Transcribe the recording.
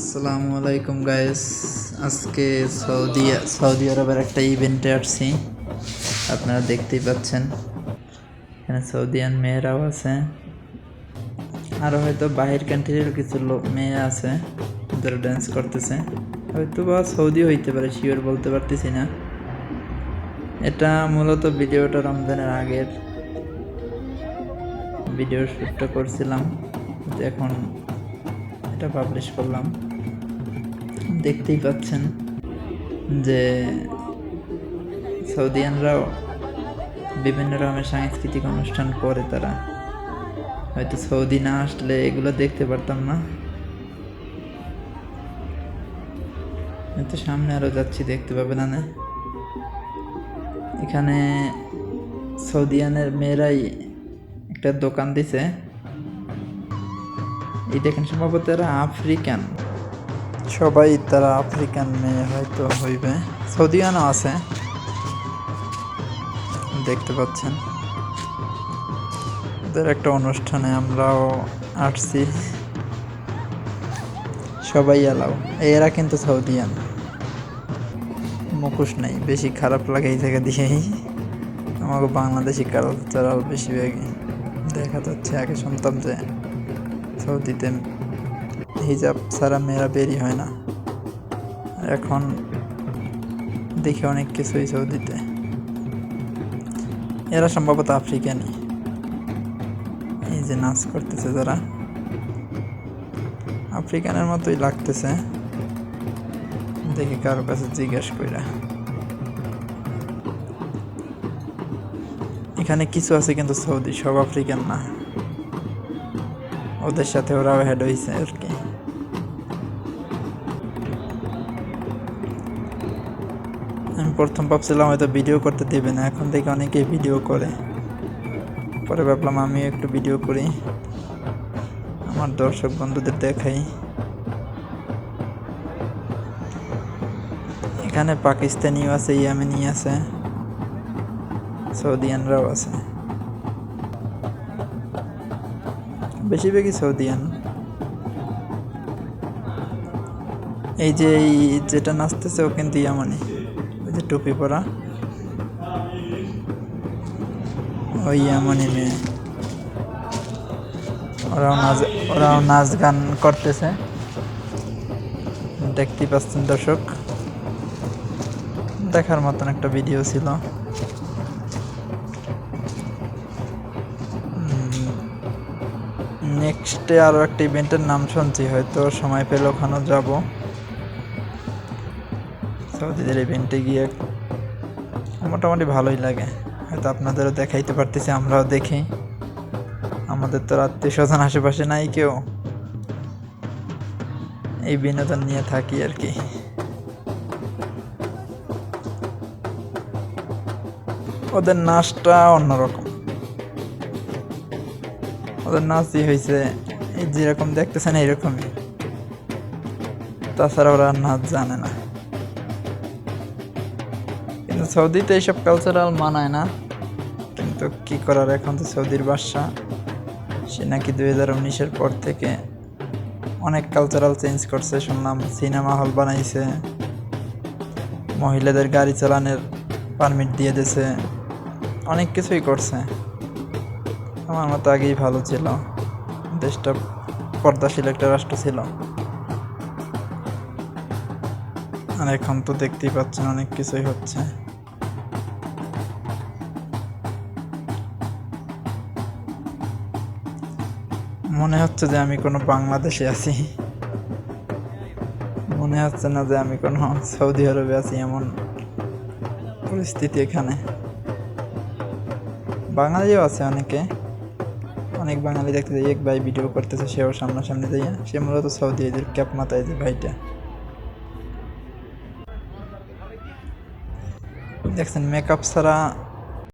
আসসালামু আলাইকুম গাইস আজকে সৌদি সৌদি আরবের একটা ইভেন্টে আসছি। আপনারা দেখতেই পাচ্ছেন। এখানে সৌদিয়ান মেয়েরাও আছে। আরও হয়তো বাহির কান্ট্রির কিছু লোক, মেয়ে আছে, যারা ড্যান্স করতেছে। হয়তো বা সৌদি হইতে পারে শিওর বলতে পারতেছি না। এটা মূলত ভিডিওটা রমজানের আগের ভিডিও শ্যুটটা করছিলাম। এখন এটা পাবলিশ করলাম। দেখতেই পাচ্ছেন যে সৌদিয়ানরাও বিভিন্ন রকমের সাংস্কৃতিক অনুষ্ঠান করে তারা। হয়তো সৌদি না আসলে এগুলো দেখতে পারতাম না। হয়তো সামনে আরও যাচ্ছি, দেখতে পাবেন না এখানে সৌদিয়ানের মেয়েরাই একটা দোকান দিছে। এই দেখেন, সম্ভবত এরা আফ্রিকান। সবাই তারা আফ্রিকান মেয়ে হয়তো হইবে। সৌদিয়ানও আছে। দেখতে পাচ্ছেন। ওদের একটা অনুষ্ঠানে আমরাও আসছি। সবাই এলাও। এরা কিন্তু সৌদিয়ান। মুখোশ নেই। বেশি খারাপ লাগে এই জায়গা দিয়েই আমাকে বাংলাদেশি কালচারাল বেশিরভাগই দেখা যাচ্ছে আগে শুনতাম যে সৌদিতে হিজাব ছাড়া মেয়েরা বেরি হয় না। এখন দেখি অনেক কিছুই সৌদিতে। এরা সম্ভবত আফ্রিকানই এই যে নাচ করতেছে যারা। আফ্রিকানের মতোই লাগতেছে। দেখি কারও কাছে জিজ্ঞেস কইরা। এখানে কিছু আছে কিন্তু সৌদি, সব আফ্রিকান না। ওদের সাথে ওরাও হেড হয়েছে আর কি। আমি প্রথম ভাবছিলাম হয়তো ভিডিও করতে দেবে না, এখন থেকে অনেকেই ভিডিও করে। পরে ভাবলাম আমিও একটু ভিডিও করি। আমার দর্শক বন্ধুদের দেখাই। এখানে পাকিস্তানিও আছে, ইয়ামেনি আছে, সৌদিয়ানরাও আছে। বেশিরভাগই সৌদিয়ান। এই যে এই যেটা নাচতেছে ও কিন্তু ইয়ামানি। ওই যে টুপি পরা। ওই ইয়ামানি মেয়ে। ওরাও নাচ ওরাও নাচ গান করতেছে। দেখতেই পাচ্ছেন দর্শক। দেখার মতন একটা ভিডিও ছিল। নেক্সটে আরও একটা ইভেন্টের নাম শুনছি, হয়তো সময় পেলে ওখানেও যাব। সৌদিদের ইভেন্টে গিয়ে মোটামুটি ভালোই লাগে। হয়তো আপনাদেরও দেখাইতে পারতেছি, আমরাও দেখি। আমাদের তো আত্মীয় স্বজন আশেপাশে নাই কেউ। এই বিনোদন নিয়ে থাকি আর কি। ওদের নাচটা অন্যরকম। ওদের নাচই হয়েছে যেরকম দেখতেছেন এইরকমই। তাছাড়া ওরা নাচ জানে না। সৌদিতে এইসব কালচারাল মানায় না। কিন্তু কি করার এখন তো সৌদির বাদশা? সে নাকি দুই হাজার উনিশের পর থেকে অনেক কালচারাল চেঞ্জ করছে, শুনলাম সিনেমা হল বানাইছে, মহিলাদের গাড়ি চালানোর পারমিট দিয়ে দিয়েছে, অনেক কিছুই করছে। আমার মতো আগেই ভালো ছিল, দেশটা পর্দাশীল একটা রাষ্ট্র ছিল। আর এখন তো দেখতেই পাচ্ছেন অনেক কিছুই হচ্ছে। মনে হচ্ছে যে আমি কোনো বাংলাদেশে আছি। মনে হচ্ছে না যে আমি কোনো সৌদি আরবে আছি, এমন পরিস্থিতি এখানে। বাঙালিও আছে অনেকে। অনেক বাঙালি দেখতে যাই, এক ভাই ভিডিও করতেছে, সেও সামনাসামনি যাইয়া সে মূলত সৌদি এদের ক্যাপ মাথায় যে ভাইটা। দেখছেন মেকআপ ছাড়া